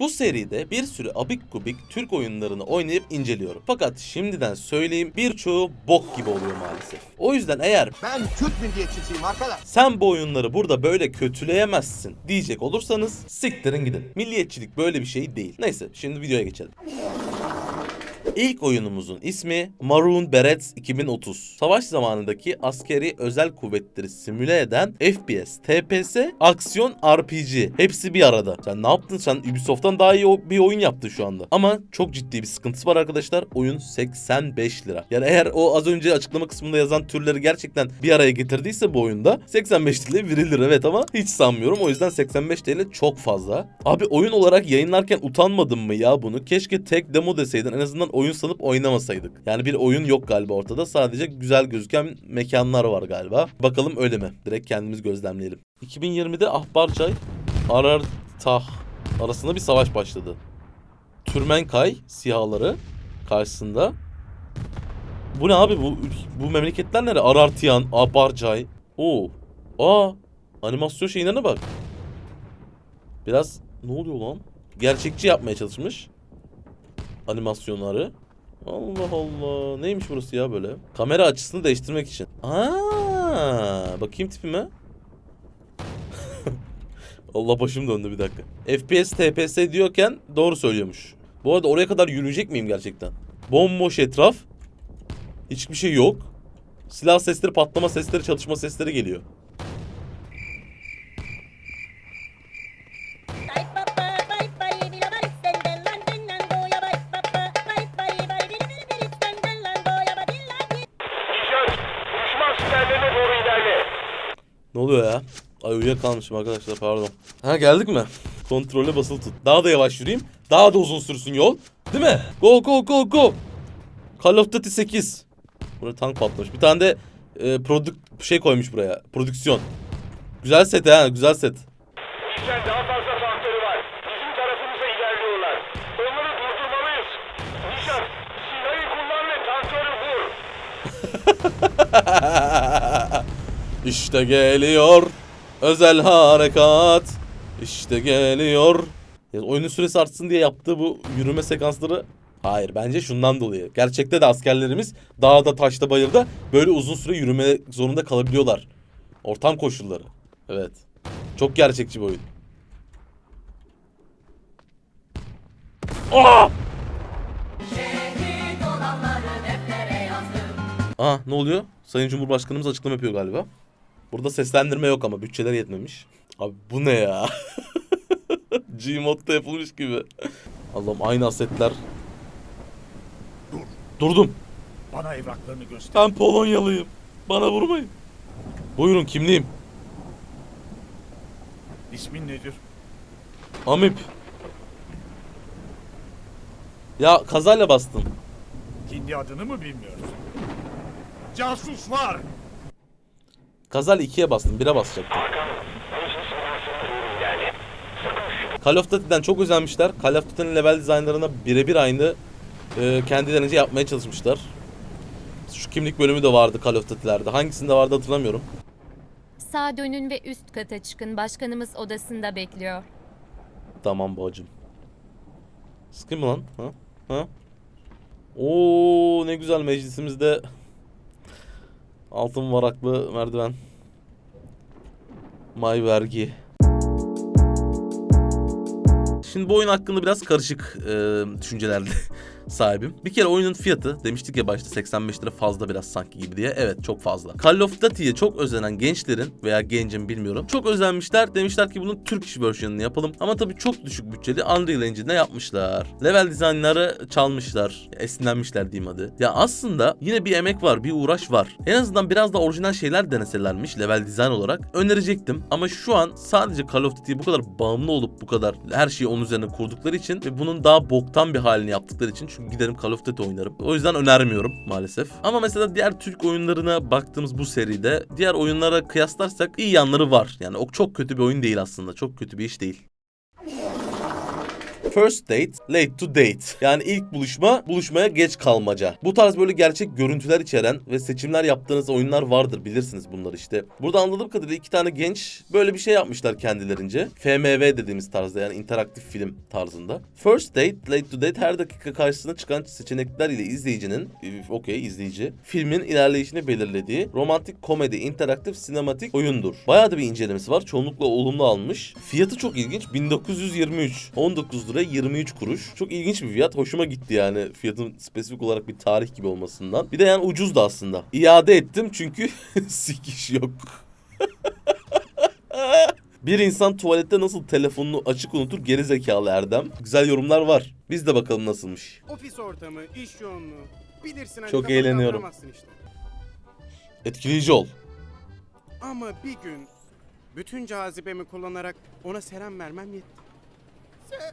Bu seride bir sürü abik kubik Türk oyunlarını oynayıp inceliyorum. Fakat şimdiden söyleyeyim birçoğu bok gibi oluyor maalesef. O yüzden eğer Ben Türk milliyetçisiyim arkadaş. sen bu oyunları burada böyle kötüleyemezsin diyecek olursanız siktirin gidin. Milliyetçilik böyle bir şey değil. Neyse şimdi videoya geçelim. İlk oyunumuzun ismi Maroon Berets 2030. Savaş zamanındaki askeri özel kuvvetleri simüle eden FPS, TPS, aksiyon RPG. Hepsi bir arada. Sen ne yaptın? Sen Ubisoft'tan daha iyi bir oyun yaptın şu anda. Ama çok ciddi bir sıkıntısı var arkadaşlar. Oyun 85 lira. Yani eğer o az önce açıklama kısmında yazan türleri gerçekten bir araya getirdiyse bu oyunda 85 TL verilir evet ama hiç sanmıyorum. O yüzden 85 TL çok fazla. Abi oyun olarak yayınlarken utanmadın mı ya bunu? Keşke tek demo deseydin. En azından oyun sanıp oynamasaydık. Yani bir oyun yok galiba ortada. Sadece güzel gözüken mekanlar var galiba. Bakalım öyle mi? Direkt kendimiz gözlemleyelim. 2020'de Ahbarçay Arartah arasında bir savaş başladı. Türmenkay sihaları karşısında. Bu ne abi bu bu memleketler nere? Arartiyan, Ahbarcay. Oo. Aa, animasyon şeyine bak. Biraz ne oluyor lan? Gerçekçi yapmaya çalışmış animasyonları. Allah Allah. Neymiş burası ya böyle? Kamera açısını değiştirmek için. Aa, bakayım tipime. Allah başım döndü bir dakika. FPS, TPS diyorken doğru söylüyormuş. Bu arada oraya kadar yürüyecek miyim gerçekten? Bomboş etraf. Hiçbir şey yok. Silah sesleri, patlama sesleri, çatışma sesleri geliyor. Oluyor ya? Ay uyuyakalmışım arkadaşlar pardon. Ha geldik mi? Kontrole basılı tut. Daha da yavaş yürüyeyim. Daha da uzun sürsün yol. Değil mi? Go go go go. Call of Duty 8. Burada tank patlamış. Bir tane de e, prodük şey koymuş buraya. Prodüksiyon. Güzel set ha güzel set. Daha fazla faktörü var. Bizim tarafımıza ilerliyorlar. Onları durdurmalıyız. Nişan, silahı kullan ve tankları vur. işte geliyor. Özel harekat. İşte geliyor. Ya, oyunun süresi artsın diye yaptığı bu yürüme sekansları Hayır bence şundan dolayı. Gerçekte de askerlerimiz dağda, taşta, bayırda böyle uzun süre yürüme zorunda kalabiliyorlar. Ortam koşulları. Evet. Çok gerçekçi bir oyun. Aa! Aa ne oluyor? Sayın Cumhurbaşkanımız açıklama yapıyor galiba. Burada seslendirme yok ama bütçeler yetmemiş. Abi bu ne ya? Gmod'da yapılmış gibi. Allah'ım aynı asetler. Durdum. Bana evraklarını göster. Ben Polonyalıyım. Bana vurmayın. Buyurun kimliğim. İsmin nedir? Amip. Ya kazayla bastım. Kendi adını mı bilmiyorsun? Casus var. Kazayla ikiye bastım. Bire basacaktım. Call of Duty'den çok özenmişler. Call of Duty'nin level dizaynlarına birebir aynı e, kendilerince yapmaya çalışmışlar. Şu kimlik bölümü de vardı Call of Duty'lerde. Hangisinde vardı hatırlamıyorum. Sağa dönün ve üst kata çıkın. Başkanımız odasında bekliyor. Tamam bacım. Sıkayım mı lan? Ha? Ha? Oo ne güzel meclisimizde altın varaklı merdiven. May vergi. Şimdi bu oyun hakkında biraz karışık e, düşüncelerde sahibim. Bir kere oyunun fiyatı demiştik ya başta 85 lira fazla biraz sanki gibi diye. Evet çok fazla. Call of Duty'ye çok özenen gençlerin veya gencin bilmiyorum. Çok özenmişler. Demişler ki bunun Türk versiyonunu yapalım. Ama tabii çok düşük bütçeli Unreal Engine'de yapmışlar. Level dizaynları çalmışlar. Esinlenmişler diyeyim hadi. Ya aslında yine bir emek var, bir uğraş var. En azından biraz da orijinal şeyler deneselermiş level dizayn olarak önerecektim. Ama şu an sadece Call of Duty'ye bu kadar bağımlı olup bu kadar her şeyi onun üzerine kurdukları için ve bunun daha boktan bir halini yaptıkları için çünkü giderim Call of Duty oynarım. O yüzden önermiyorum maalesef. Ama mesela diğer Türk oyunlarına baktığımız bu seride diğer oyunlara kıyaslarsak iyi yanları var. Yani o çok kötü bir oyun değil aslında. Çok kötü bir iş değil. First date, late to date. Yani ilk buluşma, buluşmaya geç kalmaca. Bu tarz böyle gerçek görüntüler içeren ve seçimler yaptığınız oyunlar vardır bilirsiniz bunlar işte. Burada anladığım kadarıyla iki tane genç böyle bir şey yapmışlar kendilerince. FMV dediğimiz tarzda yani interaktif film tarzında. First date, late to date her dakika karşısına çıkan seçenekler ile izleyicinin, e, okey izleyici, filmin ilerleyişini belirlediği romantik komedi, interaktif, sinematik oyundur. Bayağı da bir incelemesi var. Çoğunlukla olumlu almış. Fiyatı çok ilginç. 1923. 19 lira 23 kuruş. Çok ilginç bir fiyat. Hoşuma gitti yani fiyatın spesifik olarak bir tarih gibi olmasından. Bir de yani ucuz da aslında. İade ettim çünkü sikiş yok. Bir insan tuvalette nasıl telefonunu açık unutur geri zekalı Erdem. Güzel yorumlar var. Biz de bakalım nasılmış. Ofis ortamı, iş yoğunluğu. Bilirsin hani Çok eğleniyorum. işte. Etkileyici ol. Ama bir gün bütün cazibemi kullanarak ona selam vermem yetti. Se-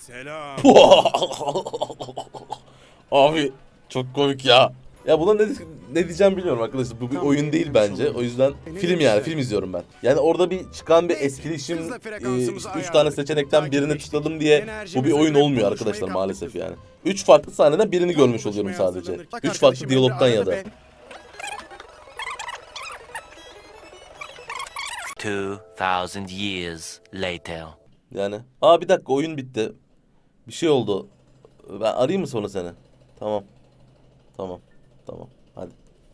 Selam. Abi çok komik ya. Ya buna ne, ne diyeceğim bilmiyorum arkadaşlar. Bu bir Tam oyun değil bence. O yüzden E, film yani film izliyorum ben. Yani orada bir çıkan bir etkileşim hızla e, frekansımızı işte üç tane seçenekten birini tutadım diye bu bir oyun olmuyor arkadaşlar maalesef yani. Üç farklı sahneden birini görmüş oluyorum sadece. hazırlanırken Üç farklı arkadaşım diyalogtan ya da. aradı ve 2,000 years later. Yani. Aa bir dakika oyun bitti. Bir şey oldu. Ben arayayım mı sonra seni? Tamam. Tamam. Tamam. Hadi.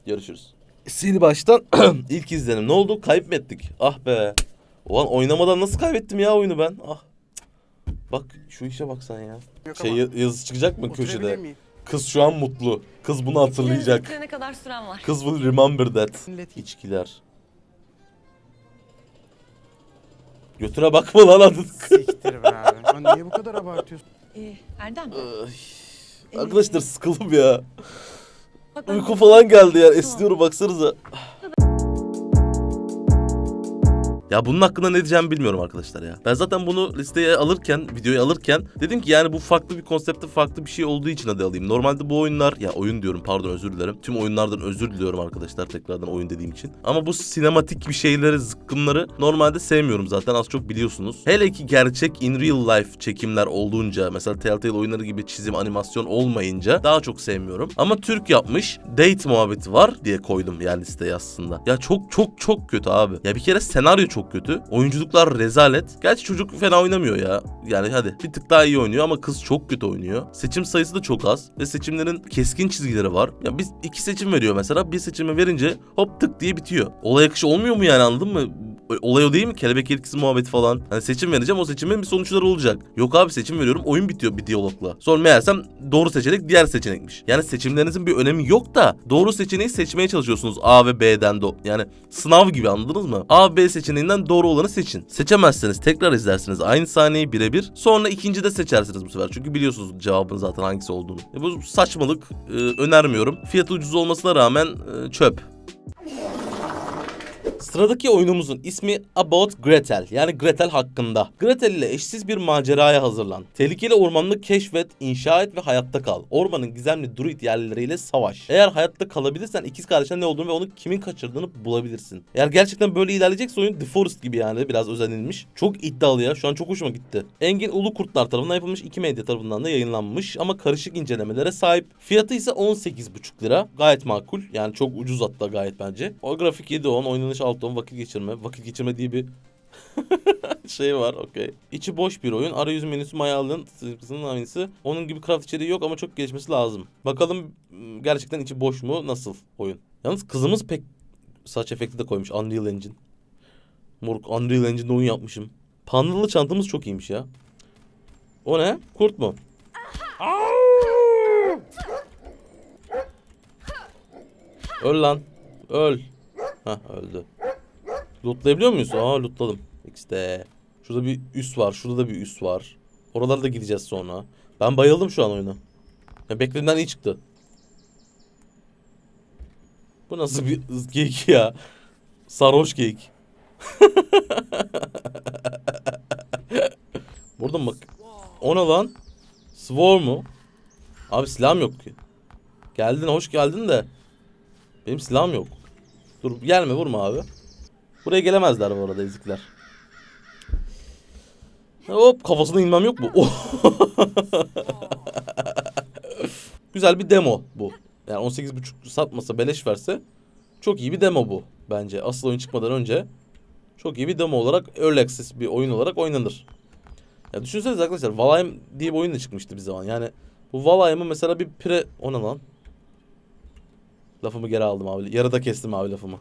Görüşürüz. Sil baştan ilk izlenim. Ne oldu? Kayıp mı ettik? Ah be. Ulan oynamadan nasıl kaybettim ya oyunu ben? Ah. Bak şu işe bak sen ya. Yok Şey ama ya- yazı çıkacak mı köşede? miyim? Kız şu an mutlu. Kız bunu hatırlayacak. Ne kadar süren var? Kız will remember that. İçkiler. Götüre bakma lan adın. Siktir be abi. Lan niye bu kadar abartıyorsun? Ee, Erdem. Ay, Arkadaşlar sıkıldım ya. Bak ben- Uyku falan geldi ya. Esniyorum baksanıza. Ya bunun hakkında ne diyeceğimi bilmiyorum arkadaşlar ya. Ben zaten bunu listeye alırken, videoyu alırken dedim ki yani bu farklı bir konsepte farklı bir şey olduğu için hadi alayım. Normalde bu oyunlar, ya oyun diyorum pardon özür dilerim. Tüm oyunlardan özür diliyorum arkadaşlar tekrardan oyun dediğim için. Ama bu sinematik bir şeyleri, zıkkımları normalde sevmiyorum zaten az çok biliyorsunuz. Hele ki gerçek in real life çekimler olduğunca mesela Telltale oyunları gibi çizim, animasyon olmayınca daha çok sevmiyorum. Ama Türk yapmış date muhabbeti var diye koydum yani listeye aslında. Ya çok çok çok kötü abi. Ya bir kere senaryo çok kötü. Oyunculuklar rezalet. Gerçi çocuk fena oynamıyor ya. Yani hadi bir tık daha iyi oynuyor ama kız çok kötü oynuyor. Seçim sayısı da çok az ve seçimlerin keskin çizgileri var. Ya biz iki seçim veriyor mesela. Bir seçimi verince hop tık diye bitiyor. Olay akışı olmuyor mu yani anladın mı? Olay o değil mi? Kelebek etkisi muhabbeti falan. Hani seçim vereceğim o seçimin bir sonuçları olacak. Yok abi seçim veriyorum oyun bitiyor bir diyalogla. Sonra meğersem doğru seçenek diğer seçenekmiş. Yani seçimlerinizin bir önemi yok da doğru seçeneği seçmeye çalışıyorsunuz A ve B'den de. Yani sınav gibi anladınız mı? A, B seçeneğinden doğru olanı seçin. Seçemezseniz tekrar izlersiniz aynı sahneyi birebir. Sonra ikinci de seçersiniz bu sefer. Çünkü biliyorsunuz cevabın zaten hangisi olduğunu. E bu saçmalık e, önermiyorum. Fiyatı ucuz olmasına rağmen e, çöp. Sıradaki oyunumuzun ismi About Gretel yani Gretel hakkında. Gretel ile eşsiz bir maceraya hazırlan. Tehlikeli ormanını keşfet, inşa et ve hayatta kal. Ormanın gizemli druid yerlileriyle savaş. Eğer hayatta kalabilirsen ikiz kardeşten ne olduğunu ve onu kimin kaçırdığını bulabilirsin. Eğer gerçekten böyle ilerleyecekse oyun The Forest gibi yani biraz özenilmiş. Çok iddialı ya şu an çok hoşuma gitti. Engin Ulu Kurtlar tarafından yapılmış iki medya tarafından da yayınlanmış ama karışık incelemelere sahip. Fiyatı ise 18,5 lira. Gayet makul yani çok ucuz hatta gayet bence. O grafik 7-10, oynanış 6-10, vakit geçirme. Vakit geçirme diye bir şey var okey. İçi boş bir oyun. Arayüz menüsü mayallığın sıkıntısının aynısı. Onun gibi craft içeriği yok ama çok gelişmesi lazım. Bakalım m, gerçekten içi boş mu? Nasıl oyun? Yalnız kızımız pek saç efekti de koymuş. Unreal Engine. Moruk Unreal Engine'de oyun yapmışım. Pandalı çantamız çok iyiymiş ya. O ne? Kurt mu? Öl lan. Öl. Hah öldü. Lootlayabiliyor muyuz? Aa lootladım. X'de. Şurada bir üst var. Şurada da bir üst var. Oralara da gideceğiz sonra. Ben bayıldım şu an oyuna. Ya beklediğimden iyi çıktı. Bu nasıl bir geyik ya? Sarhoş geyik. Burada mı bak? O ne lan? Swarm mu? Abi silahım yok ki. Geldin hoş geldin de. Benim silahım yok. Dur gelme vurma abi. Buraya gelemezler bu arada ezikler. Hop kafasına inmem yok mu? Güzel bir demo bu. Yani 18.5 satmasa beleş verse çok iyi bir demo bu bence. Asıl oyun çıkmadan önce çok iyi bir demo olarak Early Access bir oyun olarak oynanır. Ya düşünsenize arkadaşlar Valheim diye bir oyun da çıkmıştı bir zaman. Yani bu Valheim'ı mesela bir pre... O lan? Lafımı geri aldım abi. Yarıda kestim abi lafımı.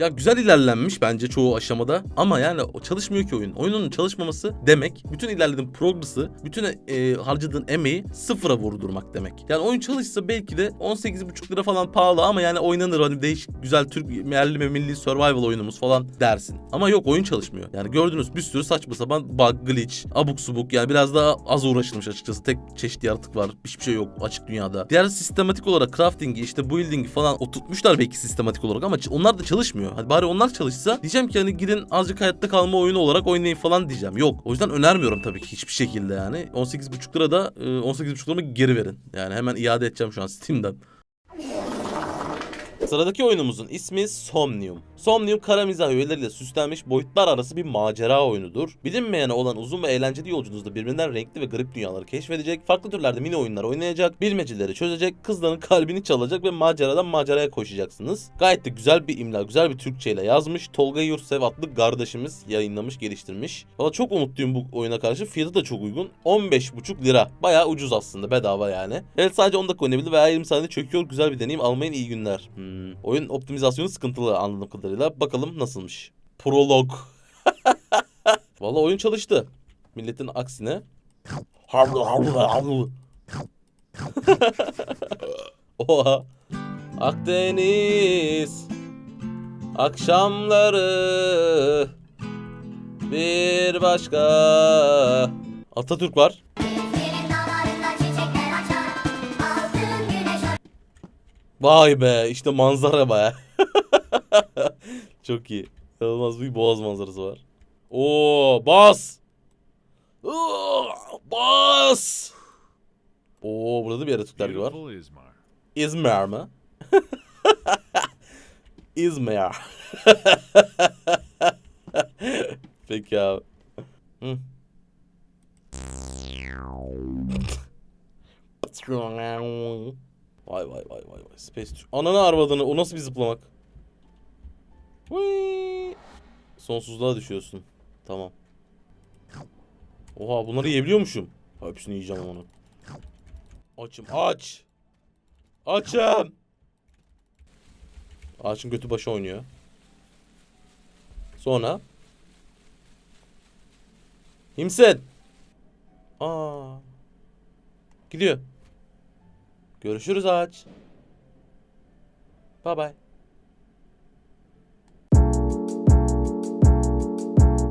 Ya güzel ilerlenmiş bence çoğu aşamada ama yani o çalışmıyor ki oyun. Oyunun çalışmaması demek bütün ilerlediğin progress'ı, bütün e, harcadığın emeği sıfıra vurdurmak demek. Yani oyun çalışsa belki de 18,5 lira falan pahalı ama yani oynanır hani değişik güzel Türk yerli ve milli survival oyunumuz falan dersin. Ama yok oyun çalışmıyor. Yani gördünüz bir sürü saçma sapan bug, glitch, abuk subuk yani biraz daha az uğraşılmış açıkçası. Tek çeşit yaratık var. Hiçbir şey yok açık dünyada. Diğer sistematik olarak crafting'i işte building'i falan oturtmuşlar belki sistematik olarak ama onlar da çalışmıyor. Hadi bari onlar çalışsa diyeceğim ki hani gidin azıcık hayatta kalma oyunu olarak oynayın falan diyeceğim. Yok. O yüzden önermiyorum tabii ki hiçbir şekilde yani. 18,5 lira da e, 18,5 liramı geri verin. Yani hemen iade edeceğim şu an Steam'den. Sıradaki oyunumuzun ismi Somnium. Somnium kara mizah öğeleriyle süslenmiş boyutlar arası bir macera oyunudur. Bilinmeyene olan uzun ve eğlenceli yolculuğunuzda birbirinden renkli ve garip dünyaları keşfedecek, farklı türlerde mini oyunlar oynayacak, bilmeceleri çözecek, kızların kalbini çalacak ve maceradan maceraya koşacaksınız. Gayet de güzel bir imla, güzel bir Türkçeyle yazmış. Tolga Yurtsev adlı kardeşimiz yayınlamış, geliştirmiş. Valla çok umutluyum bu oyuna karşı. Fiyatı da çok uygun. 15,5 lira. Bayağı ucuz aslında bedava yani. Evet sadece 10 dakika oynayabilir veya 20 saniyede çöküyor. Güzel bir deneyim almayın iyi günler. Hmm. Oyun optimizasyonu sıkıntılı anladığım kadarıyla. Bakalım nasılmış. Prolog. Valla oyun çalıştı. Milletin aksine. Oha. Akdeniz akşamları bir başka Atatürk var. Vay be işte manzara be. Çok iyi. İnanılmaz bir boğaz manzarası var. Oo bas. Oo, bas. Oo burada da bir yaratıklar var. İzmir mi? İzmir. Peki abi. Hı. Vay vay vay vay vay. Space Ananı arvadını o nasıl bir zıplamak? Vıy. Sonsuzluğa düşüyorsun. Tamam. Oha bunları yiyebiliyormuşum. Hepsini yiyeceğim onu. Açım aç. Açım. Ağaçın götü başı oynuyor. Sonra. Kimsin? Aa. Gidiyor. Görüşürüz ağaç. Bye bye.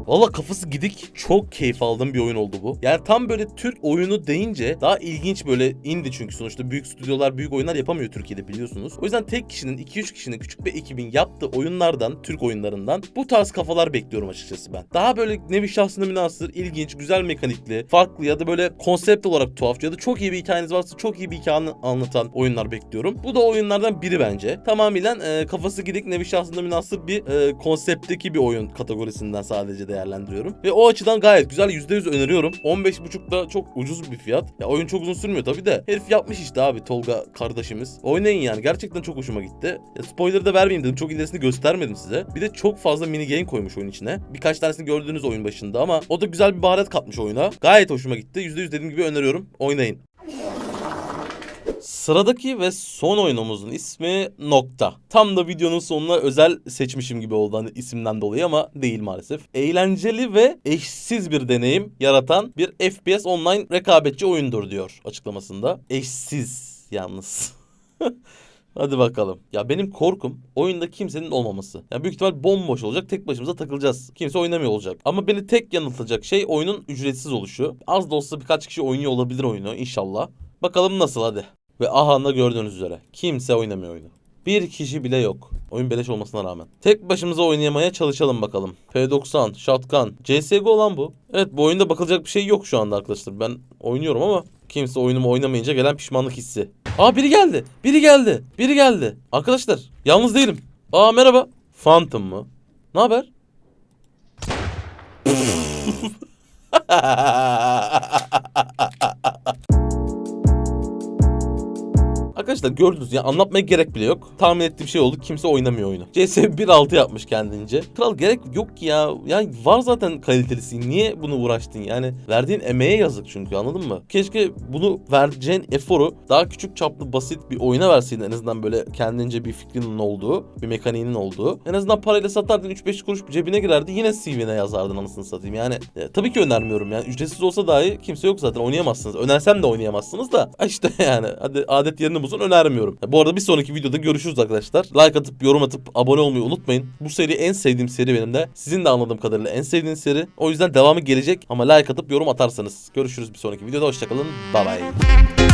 Valla kafası gidik. Çok keyif aldığım bir oyun oldu bu. Yani tam böyle Türk oyunu deyince daha ilginç böyle indi çünkü sonuçta büyük stüdyolar büyük oyunlar yapamıyor Türkiye'de biliyorsunuz. O yüzden tek kişinin 2-3 kişinin küçük bir ekibin yaptığı oyunlardan, Türk oyunlarından bu tarz kafalar bekliyorum açıkçası ben. Daha böyle nevi şahsına münasır, ilginç, güzel mekanikli, farklı ya da böyle konsept olarak tuhaf ya da çok iyi bir hikayeniz varsa çok iyi bir hikaye anla- anlatan oyunlar bekliyorum. Bu da oyunlardan biri bence. Tamamıyla e, kafası gidik nevi şahsına münasır bir e, konseptteki bir oyun kategorisinden sadece değerlendiriyorum. Ve o açıdan gayet güzel %100 öneriyorum. 15.5 da çok ucuz bir fiyat. Ya oyun çok uzun sürmüyor tabi de. Herif yapmış işte abi Tolga kardeşimiz. Oynayın yani gerçekten çok hoşuma gitti. Ya spoiler da vermeyeyim dedim. Çok ilerisini göstermedim size. Bir de çok fazla mini game koymuş oyun içine. Birkaç tanesini gördünüz oyun başında ama o da güzel bir baharat katmış oyuna. Gayet hoşuma gitti. %100 dediğim gibi öneriyorum. Oynayın. Sıradaki ve son oyunumuzun ismi Nokta. Tam da videonun sonuna özel seçmişim gibi oldu hani isimden dolayı ama değil maalesef. Eğlenceli ve eşsiz bir deneyim yaratan bir FPS online rekabetçi oyundur diyor açıklamasında. Eşsiz yalnız. Hadi bakalım. Ya benim korkum oyunda kimsenin olmaması. Ya büyük ihtimal bomboş olacak. Tek başımıza takılacağız. Kimse oynamıyor olacak. Ama beni tek yanıltacak şey oyunun ücretsiz oluşu. Az da olsa birkaç kişi oynuyor olabilir oyunu inşallah. Bakalım nasıl hadi. Ve aha da gördüğünüz üzere. Kimse oynamıyor oyunu. Bir kişi bile yok. Oyun beleş olmasına rağmen. Tek başımıza oynayamaya çalışalım bakalım. P90, Shotgun, CSGO olan bu. Evet bu oyunda bakılacak bir şey yok şu anda arkadaşlar. Ben oynuyorum ama kimse oyunumu oynamayınca gelen pişmanlık hissi. Aa biri geldi. Biri geldi. Biri geldi. Arkadaşlar yalnız değilim. Aa merhaba. Phantom mı? Ne haber? Arkadaşlar gördünüz ya anlatmaya gerek bile yok. Tahmin ettiğim şey oldu. Kimse oynamıyor oyunu. CS 1.6 yapmış kendince. Kral gerek yok ki ya. Yani var zaten kalitelisi. Niye bunu uğraştın yani? Verdiğin emeğe yazık çünkü anladın mı? Keşke bunu vereceğin eforu daha küçük çaplı basit bir oyuna verseydin en azından böyle kendince bir fikrinin olduğu, bir mekaniğinin olduğu. En azından parayla satardın 3-5 kuruş cebine girerdi yine CV'ne yazardın anasını satayım. Yani e, tabii ki önermiyorum yani ücretsiz olsa dahi kimse yok zaten oynayamazsınız. Önersem de oynayamazsınız da işte yani hadi adet yerini bulsun önermiyorum. Bu arada bir sonraki videoda görüşürüz arkadaşlar. Like atıp yorum atıp abone olmayı unutmayın. Bu seri en sevdiğim seri benim de. Sizin de anladığım kadarıyla en sevdiğiniz seri. O yüzden devamı gelecek ama like atıp yorum atarsanız. Görüşürüz bir sonraki videoda hoşçakalın. Bye bye.